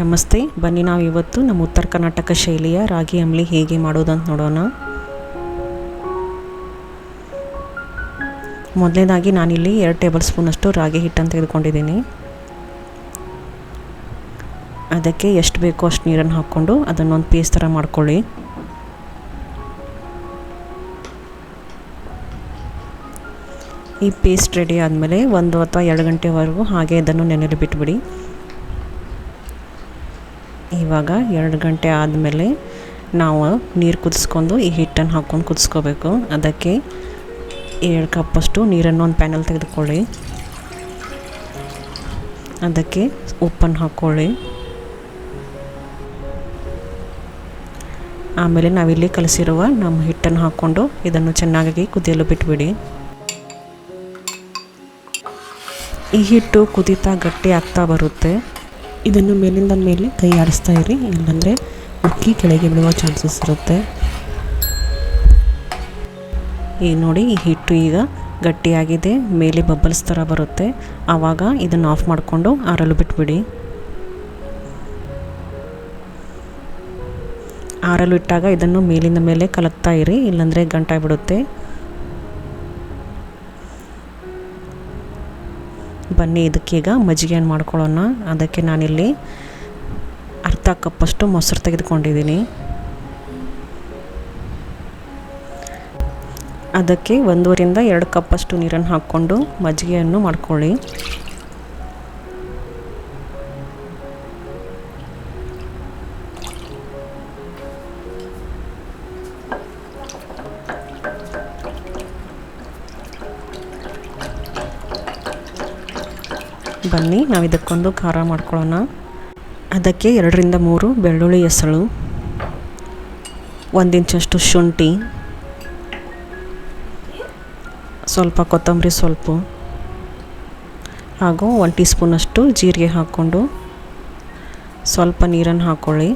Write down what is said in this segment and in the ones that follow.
ನಮಸ್ತೆ, ಬನ್ನಿ ನಾವು ಇವತ್ತು ನಮ್ಮ ಉತ್ತರ ಕರ್ನಾಟಕ ಶೈಲಿಯ ರಾಗಿ ಅಂಬ್ಲಿ ಹೇಗೆ ಮಾಡೋದಂತ ನೋಡೋಣ. ಮೊದಲನೇದಾಗಿ ನಾನಿಲ್ಲಿ ಎರಡು ಟೇಬಲ್ ಸ್ಪೂನಷ್ಟು ರಾಗಿ ಹಿಟ್ಟನ್ನು ತೆಗೆದುಕೊಂಡಿದ್ದೀನಿ. ಅದಕ್ಕೆ ಎಷ್ಟು ಬೇಕೋ ಅಷ್ಟು ನೀರನ್ನು ಹಾಕ್ಕೊಂಡು ಅದನ್ನೊಂದು ಪೇಸ್ಟ್ ಥರ ಮಾಡ್ಕೊಳ್ಳಿ. ಈ ಪೇಸ್ಟ್ ರೆಡಿ ಆದಮೇಲೆ ಒಂದು ಅಥವಾ ಎರಡು ಗಂಟೆವರೆಗೂ ಹಾಗೆ ಇದನ್ನು ನೆನೆಲಿ ಬಿಟ್ಬಿಡಿ. ಇವಾಗ ಎರಡು ಗಂಟೆ ಆದಮೇಲೆ ನಾವು ನೀರು ಕುದಿಸ್ಕೊಂಡು ಈ ಹಿಟ್ಟನ್ನು ಹಾಕ್ಕೊಂಡು ಕುದಿಸ್ಕೋಬೇಕು. ಅದಕ್ಕೆ ಎರಡು ಕಪ್ಪಷ್ಟು ನೀರನ್ನು ಒಂದು ಪ್ಯಾನಲ್ ತೆಗೆದುಕೊಳ್ಳಿ. ಅದಕ್ಕೆ ಉಪ್ಪನ್ನು ಹಾಕ್ಕೊಳ್ಳಿ. ಆಮೇಲೆ ನಾವಿಲ್ಲಿ ಕಲಸಿರುವ ನಮ್ಮ ಹಿಟ್ಟನ್ನು ಹಾಕ್ಕೊಂಡು ಇದನ್ನು ಚೆನ್ನಾಗಿ ಕುದಿಯಲು ಬಿಟ್ಬಿಡಿ. ಈ ಹಿಟ್ಟು ಕುದೀತಾ ಗಟ್ಟಿ ಆಗ್ತಾ ಬರುತ್ತೆ. ಇದನ್ನು ಮೇಲಿಂದ ಮೇಲೆ ಕೈ ಆಡಿಸ್ತಾ ಇರಿ. ಇಲ್ಲಾಂದರೆ ಉಕ್ಕಿ ಕೆಳಗೆ ಬೀಳುವ ಚಾನ್ಸಸ್ ಇರುತ್ತೆ. ಈಗ ನೋಡಿ, ಈ ಹಿಟ್ಟು ಈಗ ಗಟ್ಟಿಯಾಗಿದೆ. ಮೇಲೆ ಬಬ್ಬಲ್ಸ್ ಥರ ಬರುತ್ತೆ. ಆವಾಗ ಇದನ್ನು ಆಫ್ ಮಾಡಿಕೊಂಡು ಆರಲು ಬಿಟ್ಬಿಡಿ. ಆರಲು ಇಟ್ಟಾಗ ಇದನ್ನು ಮೇಲಿಂದ ಮೇಲೆ ಕಲಕ್ತಾ ಇರಿ. ಇಲ್ಲಾಂದರೆ ಗಂಟಾಗ್ಬಿಡುತ್ತೆ. ಬನ್ನಿ, ಇದಕ್ಕೀಗ ಮಜ್ಜಿಗೆಯನ್ನು ಮಾಡ್ಕೊಳ್ಳೋಣ? ಅದಕ್ಕೆ ನಾನಿಲ್ಲಿ ಅರ್ಧ ಕಪ್ಪಷ್ಟು ಮೊಸರು ತೆಗೆದುಕೊಂಡಿದ್ದೀನಿ. ಅದಕ್ಕೆ ಒಂದೂವರಿಂದ ಎರಡು ಕಪ್ಪಷ್ಟು ನೀರನ್ನು ಹಾಕ್ಕೊಂಡು ಮಜ್ಜಿಗೆಯನ್ನು ಮಾಡ್ಕೊಳ್ಳಿ. ಬನ್ನಿ ನಾವು ಇದಕ್ಕೊಂದು ಖಾರ ಮಾಡ್ಕೊಳ್ಳೋಣ. ಅದಕ್ಕೆ ಎರಡರಿಂದ ಮೂರು ಬೆಳ್ಳುಳ್ಳಿ ಎಸಳು ಒಂದು ಇಂಚಷ್ಟು ಶುಂಠಿ, ಸ್ವಲ್ಪ ಕೊತ್ತಂಬರಿ ಸ್ವಲ್ಪ ಹಾಗೂ ಒಂದು ಟೀ ಸ್ಪೂನಷ್ಟು ಜೀರಿಗೆ ಹಾಕ್ಕೊಂಡು ಸ್ವಲ್ಪ ನೀರನ್ನು ಹಾಕ್ಕೊಳ್ಳಿ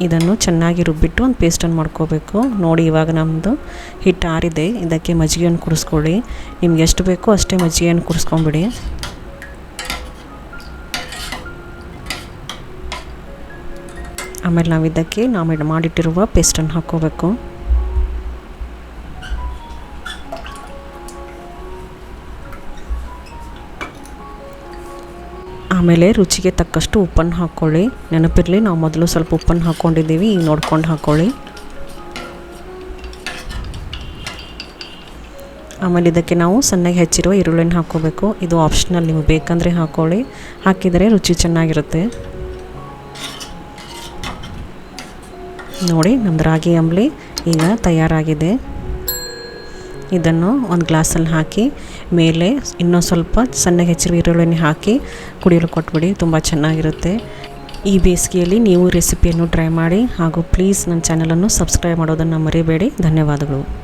ಇದನ್ನು ಚೆನ್ನಾಗಿ ರುಬ್ಬಿಟ್ಟು ಒಂದು ಪೇಸ್ಟನ್ನು ಮಾಡ್ಕೋಬೇಕು. ನೋಡಿ ಇವಾಗ ನಮ್ಮದು ಹಿಟ್ಟು ಆರಿದೆ. ಇದಕ್ಕೆ ಮಜ್ಜಿಗೆಯನ್ನು ಕುಡಿಸ್ಕೊಳ್ಳಿ. ನಿಮ್ಗೆ ಎಷ್ಟು ಬೇಕೋ ಅಷ್ಟೇ ಮಜ್ಜಿಗೆಯನ್ನು ಕುಡಿಸ್ಕೊಂಬಿಡಿ. ಆಮೇಲೆ ನಾವು ಇದಕ್ಕೆ ನಾವು ಮಾಡಿಟ್ಟಿರುವ ಪೇಸ್ಟನ್ನು ಹಾಕ್ಕೋಬೇಕು. ಆಮೇಲೆ ರುಚಿಗೆ ತಕ್ಕಷ್ಟು ಉಪ್ಪನ್ನು ಹಾಕ್ಕೊಳ್ಳಿ. ನೆನಪಿರಲಿ, ನಾವು ಮೊದಲು ಸ್ವಲ್ಪ ಉಪ್ಪನ್ನು ಹಾಕ್ಕೊಂಡಿದ್ದೀವಿ, ಈಗ ನೋಡ್ಕೊಂಡು ಹಾಕ್ಕೊಳ್ಳಿ. ಆಮೇಲೆ ಇದಕ್ಕೆ ನಾವು ಸಣ್ಣಗೆ ಹೆಚ್ಚಿರುವ ಈರುಳ್ಳಿನ ಹಾಕ್ಕೋಬೇಕು. ಇದು ಆಪ್ಷನಲ್ ನೀವು ಬೇಕಂದರೆ ಹಾಕ್ಕೊಳ್ಳಿ. ಹಾಕಿದರೆ ರುಚಿ ಚೆನ್ನಾಗಿರುತ್ತೆ. ನೋಡಿ ನಮ್ಮ ರಾಗಿ ಅಂಬಲಿ ಈಗ ತಯಾರಾಗಿದೆ. ಇದನ್ನು ಒಂದು ಗ್ಲಾಸಲ್ಲಿ ಹಾಕಿ, ಮೇಲೆ ಇನ್ನೂ ಸ್ವಲ್ಪ ಸಣ್ಣಗೆ ಹೆಚ್ಚಿರುವ ಈರುಳ್ಳಿ ಹಾಕಿ ಕುಡಿಯಲು ಕೊಟ್ಬಿಡಿ, ತುಂಬ ಚೆನ್ನಾಗಿರುತ್ತೆ. ಈ ಬೇಸಿಗೆಯಲ್ಲಿ ನೀವು ರೆಸಿಪಿಯನ್ನು ಟ್ರೈ ಮಾಡಿ ಹಾಗೂ ಪ್ಲೀಸ್ ನನ್ನ ಚಾನಲನ್ನು ಸಬ್ಸ್ಕ್ರೈಬ್ ಮಾಡೋದನ್ನು ಮರಿಬೇಡಿ. ಧನ್ಯವಾದಗಳು.